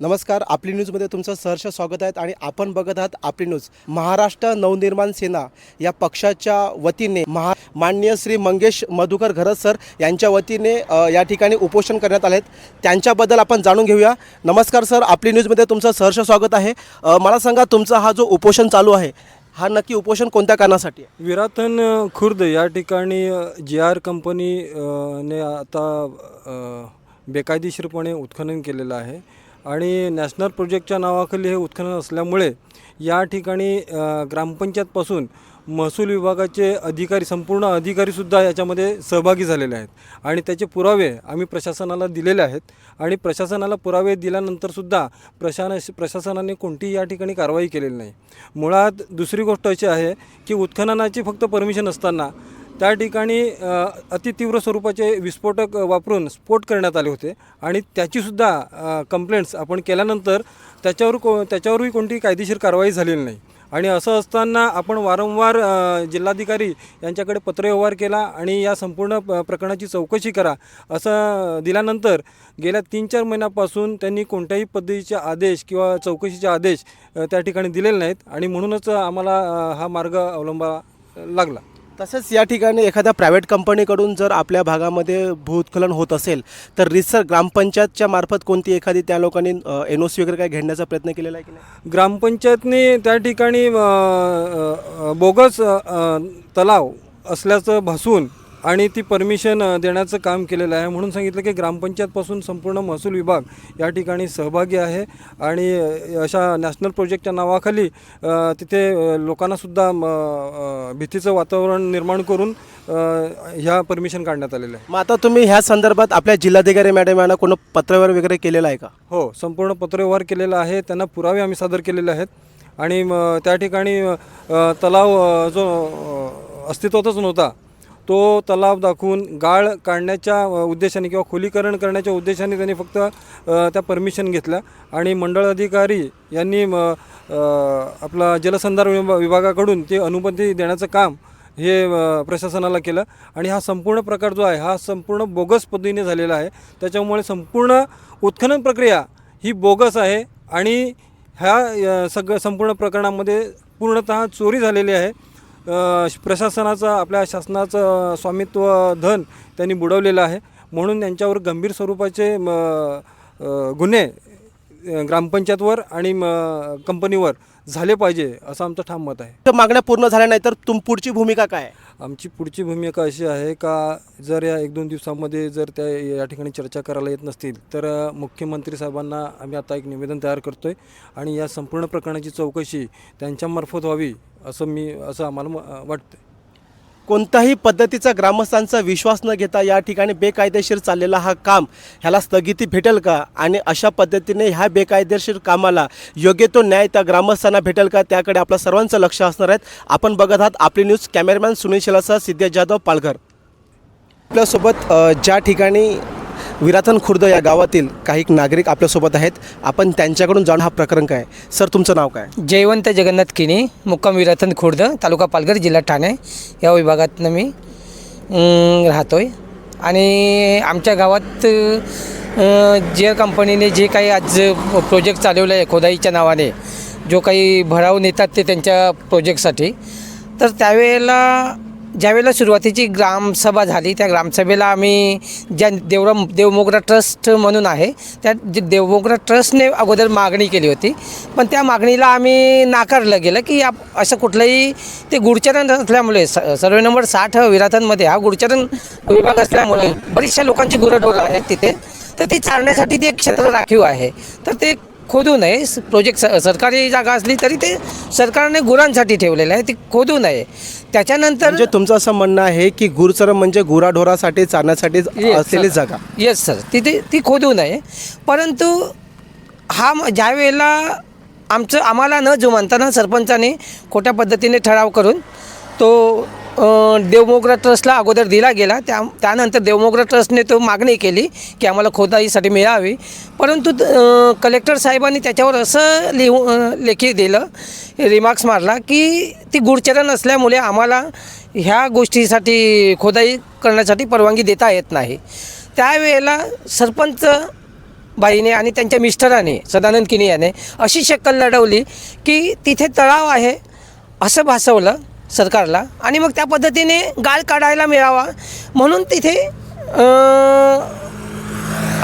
नमस्कार आपली न्यूजमध्ये तुमचं सहर्ष स्वागत आहे आणि आपण बघत आहात आपली न्यूज. महाराष्ट्र नवनिर्माण सेना या पक्षाच्या वतीने महा माननीय श्री मंगेश मधुकर घरत सर यांच्या वतीने या ठिकाणी उपोषण करण्यात आले आहेत त्यांच्याबद्दल आपण जाणून घेऊया. नमस्कार सर आपली न्यूजमध्ये तुमचं सहर्ष स्वागत आहे. मला सांगा तुमचा हा जो उपोषण चालू आहे हा नक्की उपोषण कोणत्या कारणासाठी विरातन खुर्द या ठिकाणी जी आर कंपनी ने आता बेकायदेशीरपणे उत्खनन केलेलं आहे. आणि नॅशनल प्रोजेक्टच्या नावाखाली हे उत्खनन असल्यामुळे या ठिकाणी ग्रामपंचायतपासून महसूल विभागाचे अधिकारी संपूर्ण अधिकारीसुद्धा याच्यामध्ये सहभागी झालेले आहेत. आणि त्याचे पुरावे आम्ही प्रशासनाला दिलेले आहेत. आणि प्रशासनाला पुरावे दिल्यानंतरसुद्धा प्रशासन प्रशासनाने कोणतीही या ठिकाणी कारवाई केलेली नाही. मुळात दुसरी गोष्ट अशी आहे की उत्खननाची फक्त परमिशन असताना त्या ठिकाणी अतितीव्र स्वरूपाचे विस्फोटक वापरून स्फोट करण्यात आले होते. आणि त्याचीसुद्धा कंप्लेंट्स आपण केल्यानंतर त्याच्यावर को त्याच्यावरही कोणती कायदेशीर कारवाई झालेली नाही. आणि असं असताना आपण वारंवार जिल्हाधिकारी यांच्याकडे पत्रव्यवहार केला आणि या संपूर्ण प- प्रकरणाची चौकशी करा असं दिल्यानंतर गेल्या तीन चार महिन्यापासून त्यांनी कोणत्याही पद्धतीचे आदेश किंवा चौकशीचे आदेश त्या ठिकाणी दिलेले नाहीत. आणि म्हणूनच आम्हाला हा मार्ग अवलंबा लागला. तसेच या ठिकाणी एखाद्या प्रायव्हेट कंपनीकडून जर आपल्या भागामध्ये भूस्खलन होत असेल तर रिसर ग्रामपंचायतच्या मार्फत कोणती एखादी त्या लोकांनी एन ओ सी वगैरे काय घेण्याचा प्रयत्न केलेला आहे की नाही? ग्रामपंचायतने त्या ठिकाणी बोगस तलाव असल्याचं भासून आणि ती परमिशन देण्याचं काम केलेलं आहे. म्हणून सांगितलं की ग्रामपंचायतपासून संपूर्ण महसूल विभाग या ठिकाणी सहभागी आहे. आणि अशा नॅशनल प्रोजेक्टच्या नावाखाली तिथे लोकांनासुद्धा भीतीचं वातावरण निर्माण करून ह्या परमिशन काढण्यात आलेलं आहे. मग आता तुम्ही ह्या संदर्भात आपल्या जिल्हाधिकारी मॅडम यांना कोण पत्रव्यवहार वगैरे केलेला आहे का? हो संपूर्ण पत्रव्यवहार केलेला आहे. त्यांना पुरावे आम्ही सादर केलेले आहेत. आणि त्या ठिकाणी तलाव जो अस्तित्वातच नव्हता तो तलाव दाखवून गाळ काढण्याच्या उद्देशाने किंवा खोलीकरण करण्याच्या उद्देशाने त्यांनी फक्त त्या परमिशन घेतल्या. आणि मंडळ अधिकारी यांनी म, आपला जलसंधारण विभा विभागाकडून ते अनुमती देण्याचं काम हे प्रशासनाला केलं. आणि हा संपूर्ण प्रकार जो आहे हा संपूर्ण बोगस पद्धतीने झालेला आहे. त्याच्यामुळे संपूर्ण उत्खनन प्रक्रिया ही बोगस आहे आणि ह्या सगळं संपूर्ण प्रकरणामध्ये पूर्णतः चोरी झालेली आहे. प्रशासनाचं आपल्या शासनाचं स्वामित्व धन त्यांनी बुडवलेलं आहे. म्हणून त्यांच्यावर गंभीर स्वरूपाचे म, गुन्हे ग्रामपंचायतवर आणि म, कंपनीवर झाले पाहिजे असं आमचं ठाम मत आहे. तर मागण्या पूर्ण झाल्या नाही तर तुम पुढची भूमिका काय आहे? आमची पुढची भूमिका अशी आहे का जर या एक दोन दिवसामध्ये जर त्या या ठिकाणी चर्चा करायला येत नसतील तर अ, मुख्यमंत्री साहेबांना आम्ही आता एक निवेदन तयार करतो आहे आणि या संपूर्ण प्रकरणाची चौकशी त्यांच्यामार्फत व्हावी असं मी असं आम्हाला म- वाटतं कोणत्याही पद्धतीचा ग्रामस्थांचा विश्वास न घेता या ठिकाणी बेकायदेशीर चाललेला हा काम ह्याला स्थगिती भेटेल का? आणि अशा पद्धतीने ह्या बेकायदेशीर कामाला योग्य तो न्याय त्या ग्रामस्थांना भेटेल का? त्याकडे आपलं सर्वांचं लक्ष असणार आहेत. आपण बघत आहात आपली न्यूज. कॅमेरामॅन सुनील शिलासह सिद्धेश जाधव पालघर. आपल्यासोबत ज्या ठिकाणी विराथन खुर्द या गावातील काही नागरिक आपल्यासोबत आहेत. आपण त्यांच्याकडून जाणून हा प्रकरण काय? सर तुमचं नाव काय? जयवंत जगन्नाथ किनी मुक्काम विराथन खुर्द तालुका पालघर जिल्हा ठाणे. या विभागातनं मी राहतो आहे आणि आमच्या गावात ज्या कंपनीने जे काही आज प्रोजेक्ट चालवलं आहे खोदाईच्या नावाने जो काही भराव नेतात ते त्यांच्या प्रोजेक्टसाठी तर त्यावेळेला ज्यावेळेला सुरुवातीची ग्रामसभा झाली त्या ग्रामसभेला आम्ही ज्या देवरा देवमोगरा ट्रस्ट म्हणून आहे त्या जे देवमोगरा ट्रस्टने अगोदर मागणी केली होती. पण त्या मागणीला आम्ही नाकारलं गेलं की आप असं कुठलंही ते गुडचरण असल्यामुळे स सर्वे नंबर साठ विराथांमध्ये हा गुडचरण विभाग असल्यामुळे बरीचशा लोकांची गुरंढोरं आहेत तिथे. तर ती चालण्यासाठी ते एक क्षेत्र राखीव आहे. तर ते खोदू नये प्रोजेक्ट स सरकारी जागा असली तरी ते सरकारने गुरांसाठी ठेवलेलं आहे. ती खोदू नये त्याच्यानंतर म्हणजे तुमचं असं म्हणणं आहे की गुरचरम म्हणजे गुराढोरासाठी चालण्यासाठी असलेली. जागा. येस सर तिथे ती खोदू नये परंतु हा ज्या वेळेला आमचं आम्हाला न जुमानताना सरपंचाने खोट्या पद्धतीने ठराव करून तो देवमोगरा ट्रस्टला अगोदर दिला गेला. त्या त्यानंतर देवमोगरा ट्रस्टने तो मागणी केली की आम्हाला खोदाईसाठी मिळावी. परंतु कलेक्टर साहेबांनी त्याच्यावर असं लिहू लेखी दिलं रिमार्क्स मारला की ती गुडचरण असल्यामुळे आम्हाला ह्या गोष्टीसाठी खोदाई करण्यासाठी परवानगी देता येत नाही. त्यावेळेला सरपंच बाईने आणि त्यांच्या मिस्टराने सदानंद किनी याने अशी शक्कल लढवली की तिथे तळाव आहे असं भासवलं. सरकारला आणि मग त्या पद्धतीने गाळ काढायला मिळावा. म्हणून तिथे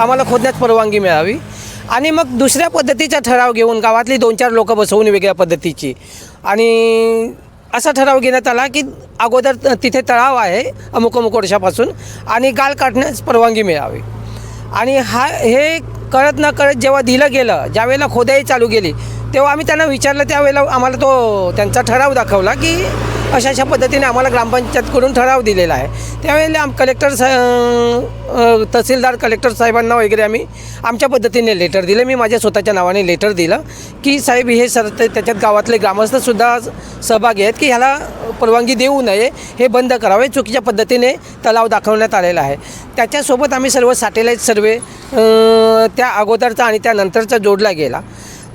आम्हाला खोदण्यात परवानगी मिळावी. आणि मग दुसऱ्या पद्धतीचा ठराव घेऊन गावातली दोन चार लोकं बसवून वेगळ्या पद्धतीची. आणि असा ठराव घेण्यात आला की अगोदर तिथे तळाव आहे अमुक अमुक वर्षापासून आणि गाळ काढण्यास परवानगी मिळावी. आणि हा हे कळत न कळत जेव्हा दिलं गेलं ज्यावेळेला खोदाई चालू गेली तेव्हा आम्ही त्यांना विचारलं त्यावेळेला आम्हाला तो त्यांचा ठराव दाखवला की अशा अशा पद्धतीने आम्हाला ग्रामपंचायतकडून ठराव दिलेला आहे. त्यावेळेला आम कलेक्टर सा तहसीलदार कलेक्टर साहेबांना वगैरे आम्ही आमच्या पद्धतीने लेटर दिले. मी माझ्या स्वतःच्या नावाने लेटर दिलं की साहेब हे सर ते- त्याच्यात गावातले ग्रामस्थसुद्धा सहभागी आहेत की ह्याला परवानगी देऊ नये हे बंद करावे चुकीच्या पद्धतीने तलाव दाखवण्यात आलेला आहे. त्याच्यासोबत आम्ही सर्व सॅटेलाईट सर्वे त्या अगोदरचा आणि त्यानंतरचा जोडला गेला.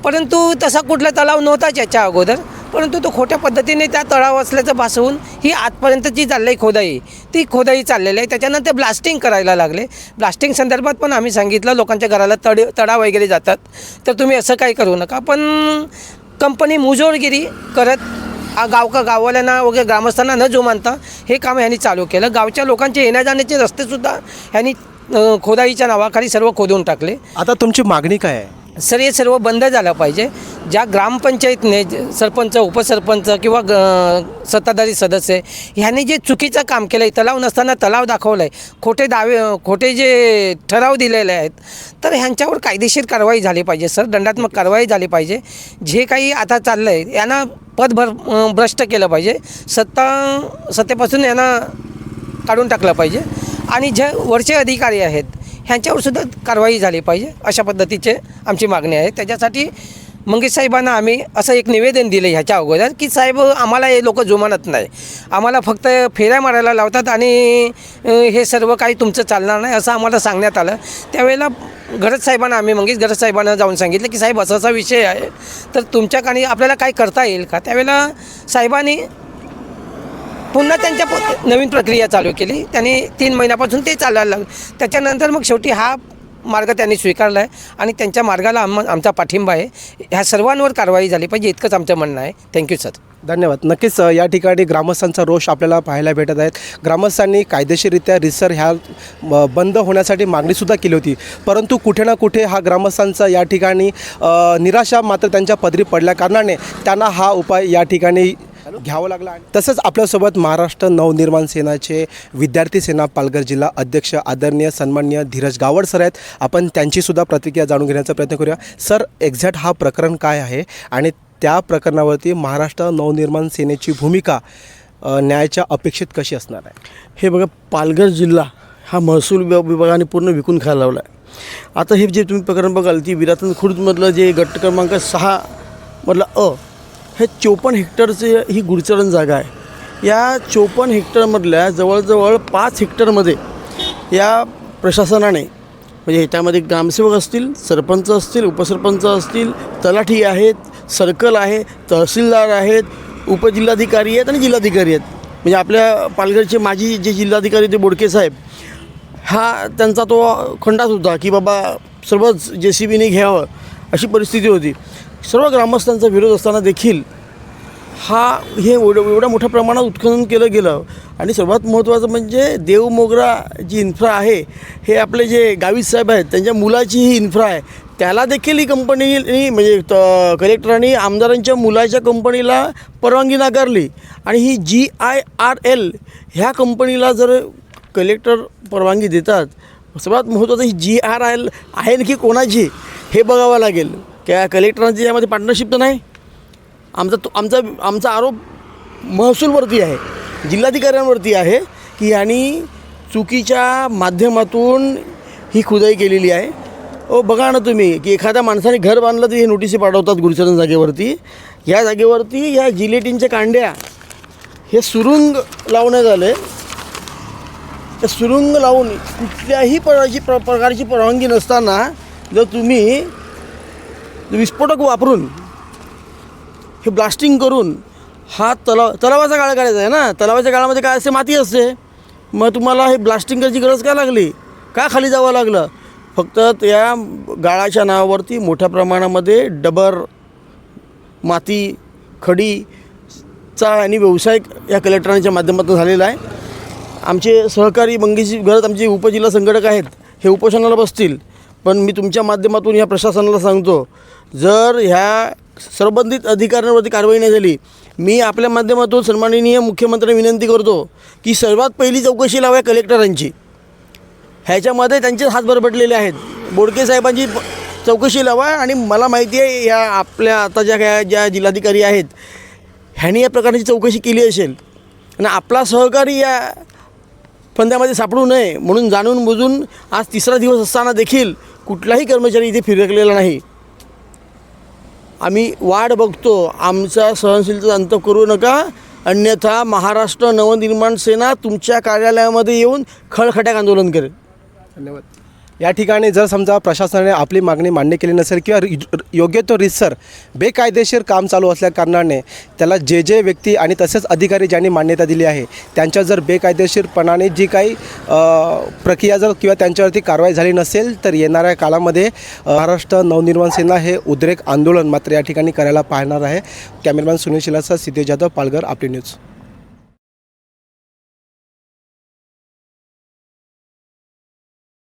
परंतु तसा कुठला तलाव नव्हताच याच्या अगोदर. परंतु तो खोट्या पद्धतीने त्या तळाव असल्याचं भासवून ही आजपर्यंतची चालली खोदाई. ती खोदाई चाललेली आहे. त्याच्यानंतर ब्लास्टिंग करायला लागले. ब्लास्टिंग संदर्भात पण आम्ही सांगितलं लोकांच्या घराला तड तडा वगैरे जातात. तर तुम्ही असं काही करू नका. पण कंपनी मुजोडगिरी करत आ- गाव का गाववाल्यांना वगैरे ग्रामस्थांना न जोमानता हे काम ह्यांनी चालू केलं. गावच्या लोकांचे येण्या जाण्याचे रस्तेसुद्धा ह्यांनी खोदाईच्या नावाखाली सर्व खोदून टाकले. आता तुमची मागणी काय आहे? सर हे सर्व बंद झालं पाहिजे. ज्या ग्रामपंचायतने सरपंच उपसरपंच किंवा ग सत्ताधारी सदस्य ह्यांनी जे चुकीचं काम केलं आहे तलाव नसताना तलाव दाखवलं आहे खोटे दावे खोटे जे ठराव दिलेले आहेत तर ह्यांच्यावर कायदेशीर कारवाई झाली पाहिजे सर. दंडात्मक कारवाई झाली पाहिजे. जे काही आता चाललं आहे यांना पदभर भ्रष्ट केलं पाहिजे. सत्ता सत्तेपासून यांना काढून टाकलं पाहिजे. आणि जे वरचे अधिकारी आहेत ह्यांच्यावर सुद्धा कारवाई झाली पाहिजे अशा पद्धतीचे आमची मागणी आहे. त्याच्यासाठी मंगेश साहेबांना आम्ही असं एक निवेदन दिलं ह्याच्या अगोदर की साहेब आम्हाला हे लोक जुमानत नाही. आम्हाला फक्त फेऱ्या मारायला लावतात आणि हे सर्व काही तुमचं चालणार नाही असं आम्हाला सांगण्यात आलं. त्यावेळेला गरज साहेबांना आम्ही मंगेश गरज साहेबांना जाऊन सांगितलं की साहेब असा असा विषय आहे. तर तुमच्याकडे आपल्याला काय करता येईल का? त्यावेळेला साहेबांनी पुन्हा त्यांच्या नवीन प्रक्रिया चालू केली. त्यांनी तीन महिन्यापासून ते चालायला लागलं. त्याच्यानंतर मग शेवटी हा मार्ग त्यांनी स्वीकारला आहे आणि त्यांच्या मार्गाला आम आमचा पाठिंबा आहे. ह्या सर्वांवर कारवाई झाली पाहिजे इतकंच आमचं म्हणणं आहे. थँक्यू सर धन्यवाद. नक्कीच या ठिकाणी ग्रामस्थांचा रोष आपल्याला पाहायला भेटत आहेत. ग्रामस्थांनी कायदेशीररित्या रिसर ह्या बंद होण्यासाठी मागणीसुद्धा केली होती. परंतु कुठे ना कुठे हा ग्रामस्थांचा या ठिकाणी निराशा मात्र त्यांच्या पदरी पडल्या कारणाने त्यांना हा उपाय या ठिकाणी घ्यावं लागला तसंच आपल्यासोबत महाराष्ट्र नवनिर्माण सेनाचे विद्यार्थी सेना पालघर जिल्हा अध्यक्ष आदरणीय सन्माननीय धीरज गावड सर आहेत. आपण त्यांचीसुद्धा प्रतिक्रिया जाणून घेण्याचा प्रयत्न करूया. सर एक्झॅक्ट हा प्रकरण काय आहे? आणि त्या प्रकरणावरती महाराष्ट्र नवनिर्माण सेनेची भूमिका न्यायाच्या अपेक्षित कशी असणार आहे? हे बघा पालघर जिल्हा हा महसूल विभाग- विभागाने पूर्ण विकून खायला लावला आहे आता हे जे तुम्ही प्रकरण बघाल ती विरातन खुर्दमधलं जे गट क्रमांक सहा मधलं अ हे चोपन्न हेक्टरची ही गुडचरण जागा आहे. या चोपन्न हेक्टरमधल्या जवळजवळ पाच हेक्टरमध्ये या प्रशासनाने म्हणजे ह्याच्यामध्ये ग्रामसेवक असतील सरपंच असतील उपसरपंच असतील तलाठी आहेत सर्कल आहे तहसीलदार आहेत उपजिल्हाधिकारी आहेत आणि जिल्हाधिकारी आहेत. म्हणजे आपल्या पालघरचे माजी जे जिल्हाधिकारी ते बोडके साहेब हा त्यांचा तो खंडाच होता की बाबा सर्वच जे सी बीने घ्यावं अशी परिस्थिती होती. सर्व ग्रामस्थांचा विरोध असताना देखील हा हे एवढं एवढ्या मोठ्या प्रमाणात उत्खनन केलं गेलं. आणि सर्वात महत्त्वाचं म्हणजे देवमोगरा जी इन्फ्रा आहे हे आपले जे गावी साहेब आहेत त्यांच्या मुलाची ही इन्फ्रा आहे त्याला देखील ही कंपनी म्हणजे त- कलेक्टरांनी आमदारांच्या मुलाच्या कंपनीला परवानगी नाकारली. आणि ही जी आय आर एल ह्या कंपनीला जर कलेक्टर परवानगी देतात सर्वात महत्त्वाचं ही जी आर आय एल आहे की कोणाची हे बघावं लागेल. त्या कलेक्टरांची यामध्ये पार्टनरशिप तर नाही? आमचा तो आमचा आमचा आरोप महसूलवरती आहे. जिल्हाधिकाऱ्यांवरती आहे की यांनी चुकीच्या माध्यमातून ही खुदाई केलेली आहे. ओ बघा ना तुम्ही की एखाद्या माणसाने घर बांधलं तर हे नोटिसी पाठवतात गुरुचरण जागेवरती. या जागेवरती या जिलेटिनच्या कांड्या हे सुरुंग लावण्यात आले. त्या सुरुंग लावून कुठल्याही प्रकारची प्र प्रकारची परवानगी नसताना जर तुम्ही विस्फोटक वापरून हे ब्लास्टिंग करून हा तलाव तलावाचा काळ काढायचा आहे ना? तलावाच्या काळामध्ये काय असते माती असते? मग तुम्हाला हे ब्लास्टिंग करायची गरज का लागली? का खाली जावं लागलं? फक्त त्या गाळाच्या नावावरती मोठ्या प्रमाणामध्ये डबर माती खडीचा आणि व्यवसाय या कलेक्टरांच्या माध्यमातून झालेला आहे. आमचे सहकारी मंगेशी गरज आमचे उपजिल्हा संघटक आहेत हे उपोषणाला बसतील. पण मी तुमच्या माध्यमातून या प्रशासनाला सांगतो जर ह्या संबंधित अधिकाऱ्यांवरती कारवाई नाही झाली मी आपल्या माध्यमातून सन्माननीय मुख्यमंत्री विनंती करतो की सर्वात पहिली चौकशी लावा कलेक्टरांची. ह्याच्यामध्ये त्यांचे हात बरबटलेले आहेत. बोडके साहेबांची चौकशी लावा आणि मला माहिती आहे या आपल्या आता ज्या काय ज्या जिल्हाधिकारी आहेत ह्यांनी या प्रकारची चौकशी केली असेल. आणि आपला सहकारी या फंद्यामध्ये सापडू नये म्हणून जाणून बुजून आज तिसरा दिवस असताना देखील कुठलाही कर्मचारी इथे फिरकलेला नाही. आम्ही वाढ बघतो. आमचा सहनशीलता अंत करू नका. अन्यथा महाराष्ट्र नवनिर्माण सेना तुमच्या कार्यालयामध्ये येऊन खळखट्याक आंदोलन करेल. धन्यवाद. या ठिकाणी जर समजा प्रशासनाने आपली मागणी मान्य केली नसेल किंवा योग्य तो रितसर बेकायदेशीर काम चालू असल्या कारणाने त्याला जे जे व्यक्ती आणि तसेच अधिकारी ज्यांनी मान्यता दिली आहे त्यांच्या जर बेकायदेशीरपणाने जी काही प्रक्रिया जर किंवा त्यांच्यावरती कारवाई झाली नसेल तर येणाऱ्या काळामध्ये महाराष्ट्र नवनिर्माण सेना हे उद्रेक आंदोलन मात्र या ठिकाणी करायला पाहणार आहे. कॅमेरामॅन सुनील शिलासा सिद्धेश जाधव पालघर आपली न्यूज.